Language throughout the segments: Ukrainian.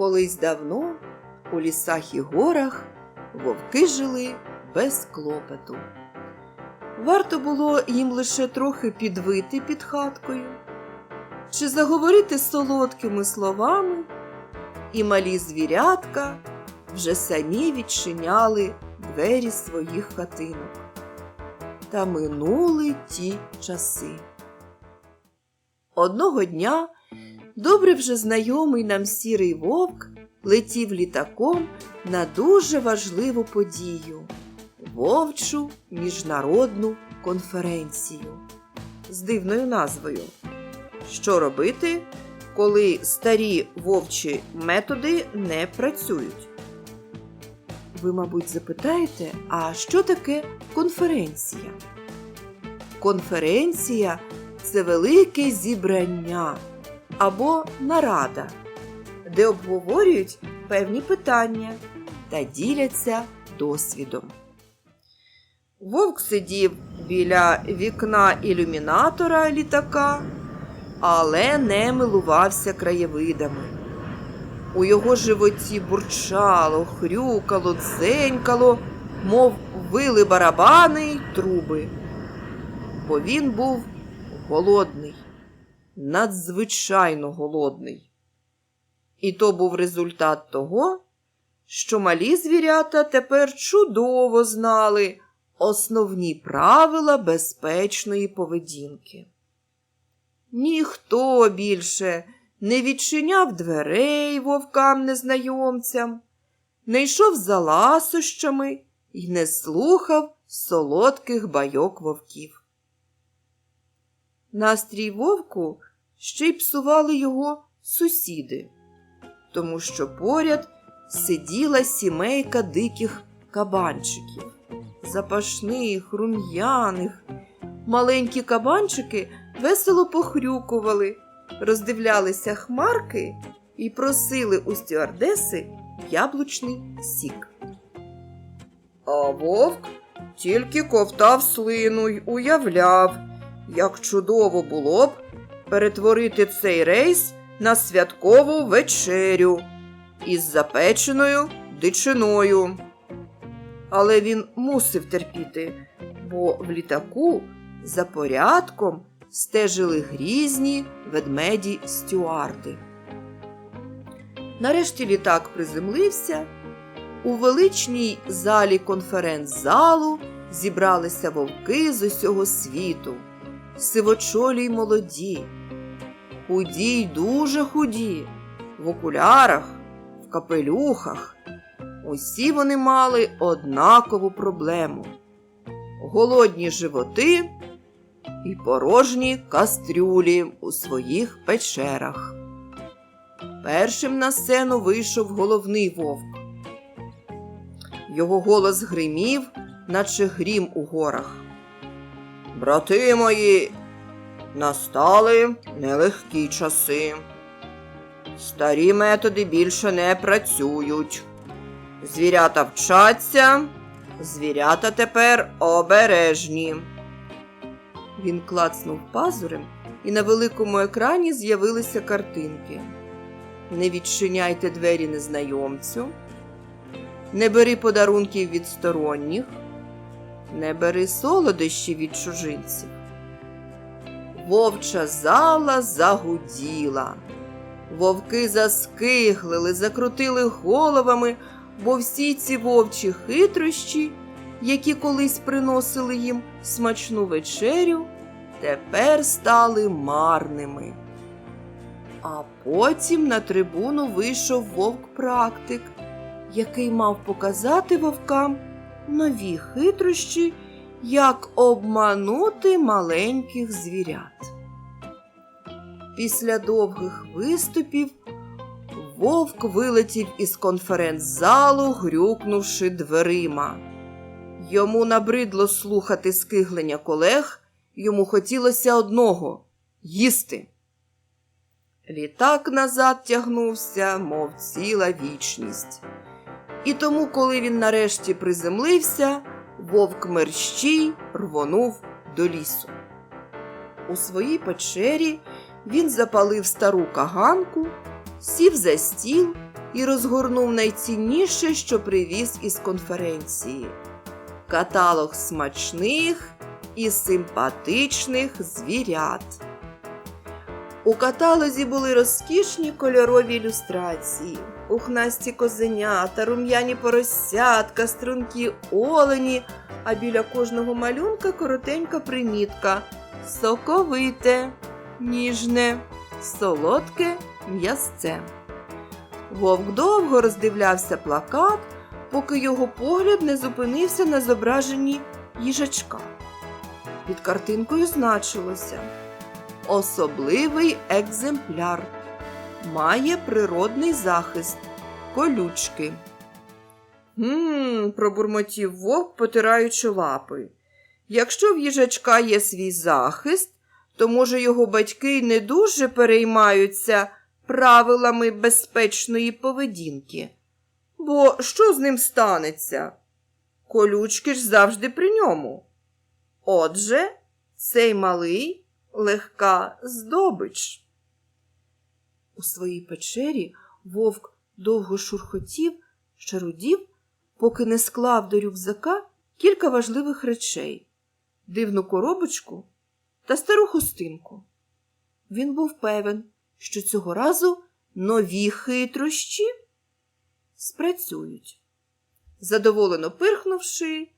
Колись давно у лісах і горах вовки жили без клопоту. Варто було їм лише трохи підвити під хаткою, чи заговорити солодкими словами, і малі звірятка вже самі відчиняли двері своїх хатинок. Та минули ті часи. Одного дня добре вже знайомий нам сірий вовк летів літаком на дуже важливу подію вовчу міжнародну конференцію з дивною назвою. Що робити, коли старі вовчі методи не працюють? Ви, мабуть, запитаєте, а що таке конференція? Конференція це велике зібрання або нарада, де обговорюють певні питання та діляться досвідом. Вовк сидів біля вікна ілюмінатора літака, але не милувався краєвидами. У його животі бурчало, хрюкало, дзенькало, мов вили барабани й труби. Бо він був голодний, надзвичайно голодний. І то був результат того, що малі звірята тепер чудово знали основні правила безпечної поведінки. Ніхто більше не відчиняв дверей вовкам незнайомцям, не йшов за ласощами і не слухав солодких байок вовків. Настрій вовку ще й псували його сусіди, тому що поряд сиділа сімейка диких кабанчиків, запашних, рум'яних. Маленькі кабанчики весело похрюкували, роздивлялися хмарки і просили у стюардеси яблучний сік. А вовк тільки ковтав слину й уявляв, як чудово було б перетворити цей рейс на святкову вечерю із запеченою дичиною. Але він мусив терпіти, бо в літаку за порядком стежили грізні ведмеді стюарди. Нарешті літак приземлився. У величній залі конференц-залу зібралися вовки з усього світу, сивочолі й молоді, худі й дуже худі, в окулярах, в капелюхах. Усі вони мали однакову проблему голодні животи і порожні кастрюлі у своїх печерах. Першим на сцену вийшов головний вовк. Його голос гримів, наче грім у горах. Брати мої, настали нелегкі часи. Старі методи більше не працюють. Звірята вчаться, звірята тепер обережні. Він клацнув пазурем, і на великому екрані з'явилися картинки. Не відчиняйте двері незнайомцю, не бери подарунків від сторонніх, не бери солодощі від чужинців. Вовча зала загуділа. Вовки заскиглили, закрутили головами, бо всі ці вовчі хитрощі, які колись приносили їм смачну вечерю, тепер стали марними. А потім на трибуну вийшов вовк-практик, який мав показати вовкам нові хитрощі, як обманути маленьких звірят. Після довгих виступів вовк вилетів із конференц-залу, грюкнувши дверима. Йому набридло слухати скиглення колег, йому хотілося одного їсти. Літак назад тягнувся, мов ціла вічність. І тому, коли він нарешті приземлився, вовк мерщій рвонув до лісу. У своїй печері він запалив стару каганку сів за стіл і розгорнув найцінніше, що привіз із конференції каталог смачних і симпатичних звірят. У каталозі були розкішні кольорові ілюстрації, пухнасті козенята, рум'яні поросятка, стрункі олені, а біля кожного малюнка коротенька примітка соковите, ніжне, солодке м'ясце. Вовк довго роздивлявся плакат, поки його погляд не зупинився на зображенні їжачка. Під картинкою значилося Особливий екземпляр. Має природний захист, колючки. Гм, пробурмотів вовк, потираючи лапи. Якщо в їжачка є свій захист, то, може, його батьки не дуже переймаються правилами безпечної поведінки. Бо що з ним станеться? Колючки ж завжди при ньому. Отже, цей малий легка здобич. У своїй печері вовк довго шурхотів, шарудів, поки не склав до рюкзака кілька важливих речей дивну коробочку та стару хустинку. Він був певен, що цього разу нові хитрощі спрацюють. Задоволено пирхнувши,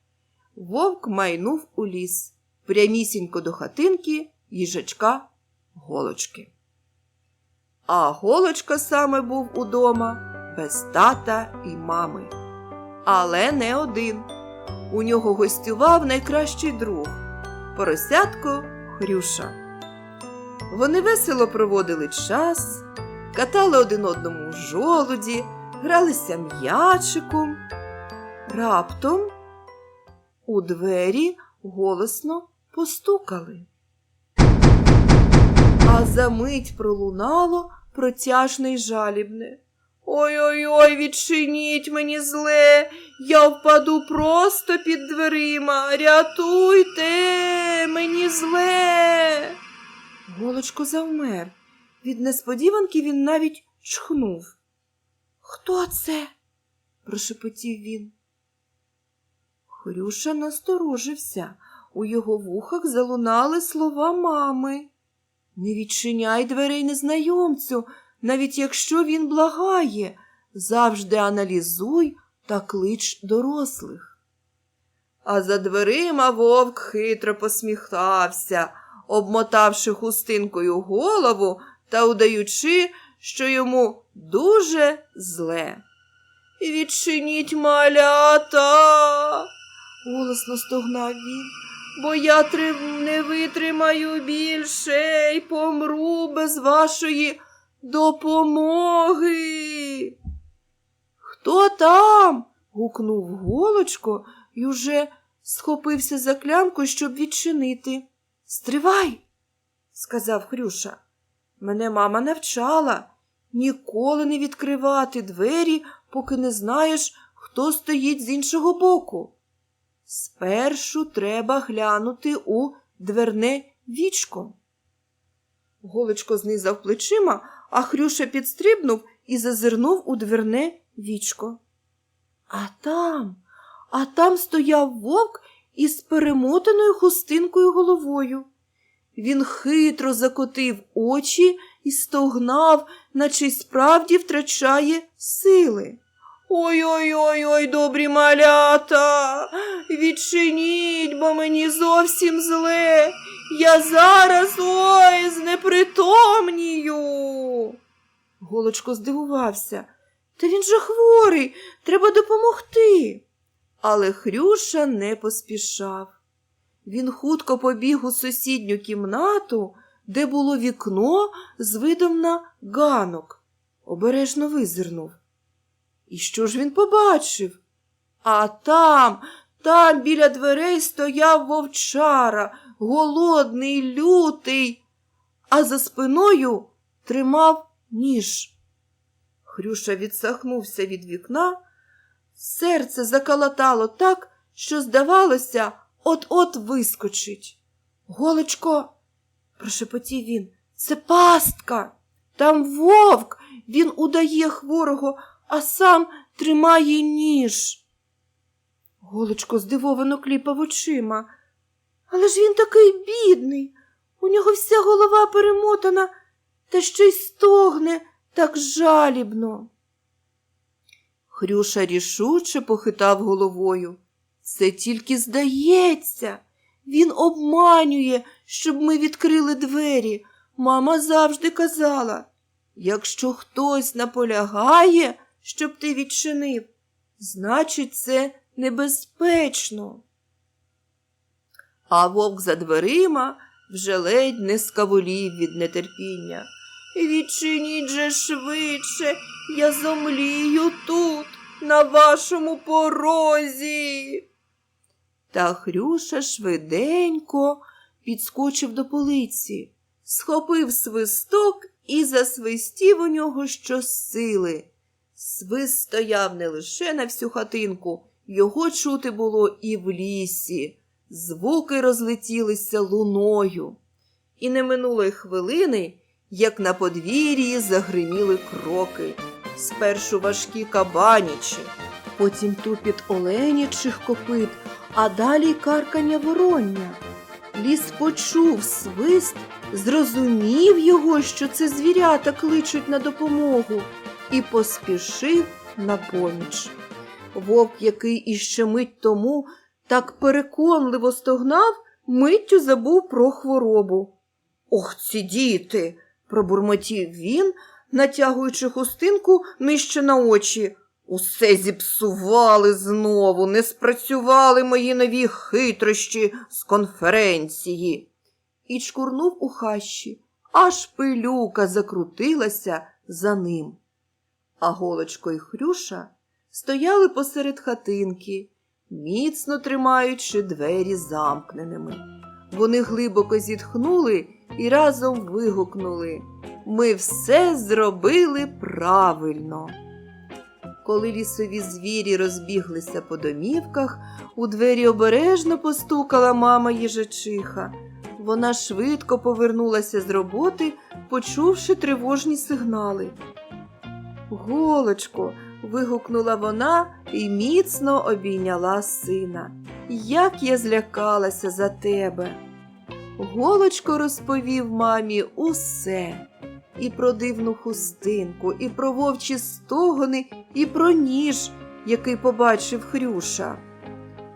вовк майнув у ліс прямісінько до хатинки їжачка голочки. А голочка саме був удома без тата і мами. Але не один. У нього гостював найкращий друг поросятко Хрюша. Вони весело проводили час, катали один одному жолуді, гралися м'ячиком. Раптом у двері голосно постукали. А за мить пролунало протяжне й жалібне. Ой-ой-ой, відчиніть мені зле, я впаду просто під дверима. Рятуйте, мені зле. Голочко завмер. Від несподіванки він навіть чхнув. Хто це? прошепотів він. Хрюша насторожився. У його вухах залунали слова мами. Не відчиняй дверей незнайомцю, навіть якщо він благає, завжди аналізуй та клич дорослих. А за дверима вовк хитро посміхався, обмотавши хустинкою голову та удаючи, що йому дуже зле. Відчиніть малята, голосно стогнав він, бо я не витримаю більше й помру без вашої допомоги. Хто там? гукнув голочко і уже схопився за клямку, щоб відчинити. Стривай, сказав Хрюша. Мене мама навчала ніколи не відкривати двері, поки не знаєш, хто стоїть з іншого боку. Спершу треба глянути у дверне вічко. Голочко знизав плечима, а Хрюша підстрибнув і зазирнув у дверне вічко. А там, а там стояв вовк із перемотаною хустинкою головою. Він хитро закотив очі і стогнав, наче й справді втрачає сили. Ой-ой-ой, ой, добрі малята, відчиніть, бо мені зовсім зле. Я зараз ой знепритомнію. Голочко здивувався. Та він же хворий, треба допомогти. Але Хрюша не поспішав. Він хутко побіг у сусідню кімнату, де було вікно з видом на ганок. Обережно визирнув. І що ж він побачив? А там, там біля дверей стояв вовчара, голодний, лютий, а за спиною тримав ніж. Хрюша відсахнувся від вікна, серце закалатало так, що, здавалося, от-от вискочить. Голочко, прошепотів він, це пастка. Там вовк, він удає хворого, а сам тримає ніж. Голочко здивовано кліпав очима. Але ж він такий бідний. У нього вся голова перемотана, та ще й стогне так жалібно. Хрюша рішуче похитав головою. Це тільки здається. Він обманює, щоб ми відкрили двері. Мама завжди казала, якщо хтось наполягає, щоб ти відчинив, значить, це небезпечно. А вовк за дверима вже ледь не скавулів від нетерпіння. Відчиніть же швидше, я зомлію тут, на вашому порозі. Та Хрюша швиденько підскочив до полиці, схопив свисток і засвистів у нього щосили. Свист стояв не лише на всю хатинку, його чути було і в лісі. Звуки розлетілися луною. І не минуло й хвилини, як на подвір'ї загриміли кроки. Спершу важкі кабанічі, потім тупіт оленячих копит, а далі каркання вороння. Ліс почув свист, зрозумів його, що це звірята кличуть на допомогу, і поспішив на поміч. Вовк, який іще мить тому так переконливо стогнав, миттю забув про хворобу. Ох, ці діти! пробурмотів він, натягуючи хустинку нижче на очі. Усе зіпсували знову, не спрацювали мої нові хитрощі з конференції. І чкурнув у хащі, аж пилюка закрутилася за ним. А голочко й Хрюша стояли посеред хатинки, міцно тримаючи двері замкненими. Вони глибоко зітхнули і разом вигукнули Ми все зробили правильно. Коли лісові звірі розбіглися по домівках, у двері обережно постукала мама їжачиха. Вона швидко повернулася з роботи, почувши тривожні сигнали. Голочко, вигукнула вона і міцно обійняла сина. Як я злякалася за тебе. Голочко розповів мамі усе і про дивну хустинку, і про вовчі стогони, і про ніж, який побачив Хрюша.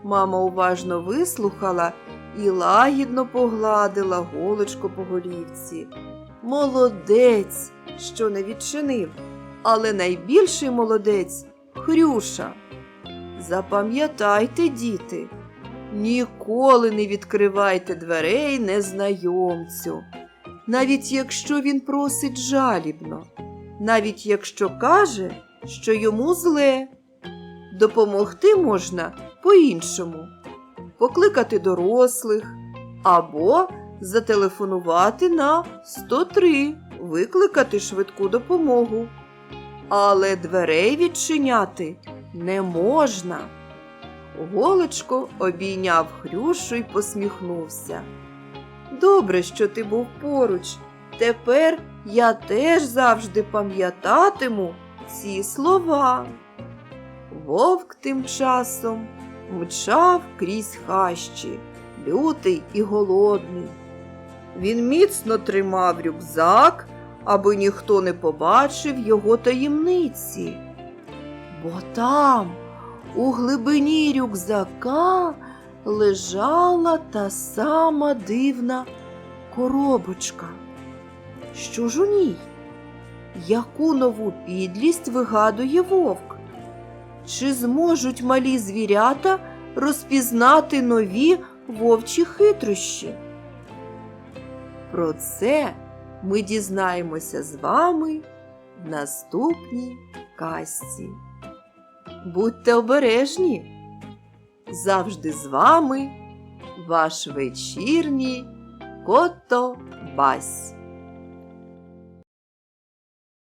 Мама уважно вислухала і лагідно погладила голочко по голівці. Молодець, що не відчинив, але найбільший молодець Хрюша. Запам'ятайте, діти, ніколи не відкривайте дверей незнайомцю, навіть якщо він просить жалібно, навіть якщо каже, що йому зле. Допомогти можна по-іншому, покликати дорослих або зателефонувати на 103, викликати швидку допомогу. Але дверей відчиняти не можна. Голочко обійняв Хрюшу й посміхнувся. Добре, що ти був поруч. Тепер я теж завжди пам'ятатиму ці слова. Вовк тим часом мчав крізь хащі, лютий і голодний. Він міцно тримав рюкзак, аби ніхто не побачив його таємниці. Бо там, у глибині рюкзака, лежала та сама дивна коробочка. Що ж у ній? Яку нову підлість вигадує вовк? Чи зможуть малі звірята розпізнати нові вовчі хитрощі? Про це ми дізнаємося з вами в наступній казці. Будьте обережні! Завжди з вами ваш вечірній Кото Бась.